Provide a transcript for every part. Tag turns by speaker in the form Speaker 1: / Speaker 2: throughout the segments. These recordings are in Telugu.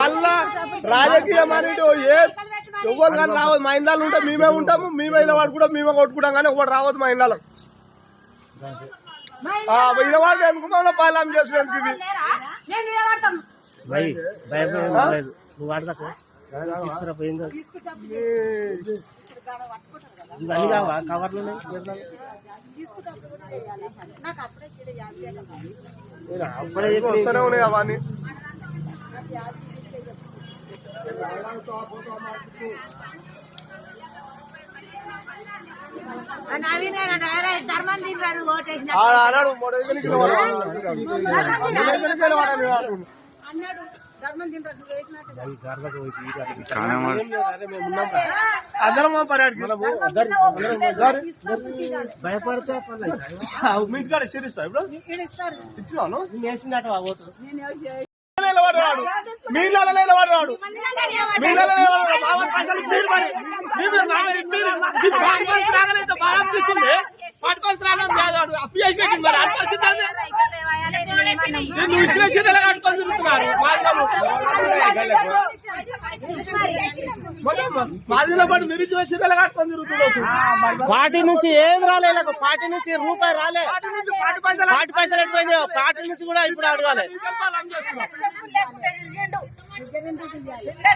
Speaker 1: మళ్ళా రాజకీయం అని ఇటు ఏ ఎవరు కానీ రావద్దు. మా ఇందాలు ఉంటే మేమే ఉంటాము మేమే వాడు కూడా మేమే కొట్టుకుంటాం కానీ ఒకటి రావద్దు మా ఇందాలకు ఎందుకు మమ్మల్ని పాలం చేసినందుకు ఇది? వస్తూనే ఉన్నాయి అవన్నీ.
Speaker 2: ధర్మం తిన్నారు ఓటేసిన
Speaker 1: ఆడ అన్నాడు
Speaker 2: ధర్మం తింటారు
Speaker 1: అందరం
Speaker 3: భయపడితే
Speaker 1: ఇచ్చినాను నిలబడ్డాడు. మీళ్ళలో నిలబడ్డాడు. మీళ్ళలో నిలబడ్డాడు. మీరు మరి మీరు పట్టుకొని బాగా కాదు అప్పు చేసి పెట్టింది మరి అంత పరిస్థితి నువ్వు ఇచ్చిన చీరలు కట్టుకొని తిరుగుతున్నారు మాదిలో పాటు మీరు ఇచ్చిన చీరలు కట్టుకొని తిరుగుతున్నారు
Speaker 3: పార్టీ నుంచి ఏం రాలే వీళ్ళకు. పార్టీ నుంచి రూపాయి రాలే పార్టీ పైసలు ఎట్టిపోయినాయో పార్టీ నుంచి కూడా ఇప్పుడు అడగాలి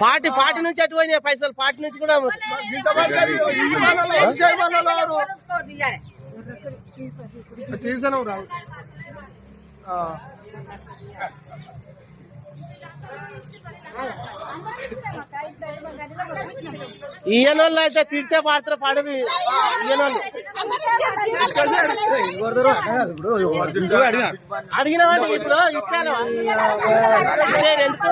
Speaker 3: పార్టీ పార్టీ నుంచి ఎట్టిపోయినాయి పైసలు పార్టీ నుంచి కూడా
Speaker 1: ఇంతమంది ఈ మనలో వచ్చే మనలో తీసాను రావు.
Speaker 3: ఈయనోళ్ళు అయితే తిడితే పాత్ర పాడదు ఈయనోళ్ళు. అడిగిన వాళ్ళు ఇప్పుడు ఇచ్చాను. ఎందుకు?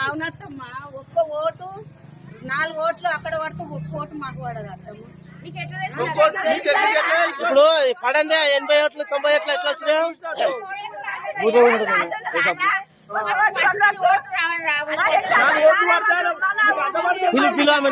Speaker 2: అవునత్తమ్మా ఒక్క ఓటు నాలుగు ఓట్లు అక్కడ పడితే ఒక్క ఓటు మాకు పడదు అత్తమ్మ.
Speaker 3: ఇప్పుడు పడందే ఎనభై ఓట్లు తొంభై ఓట్లు ఎట్లా వచ్చినాయి. పిలు పిలు ఆమె.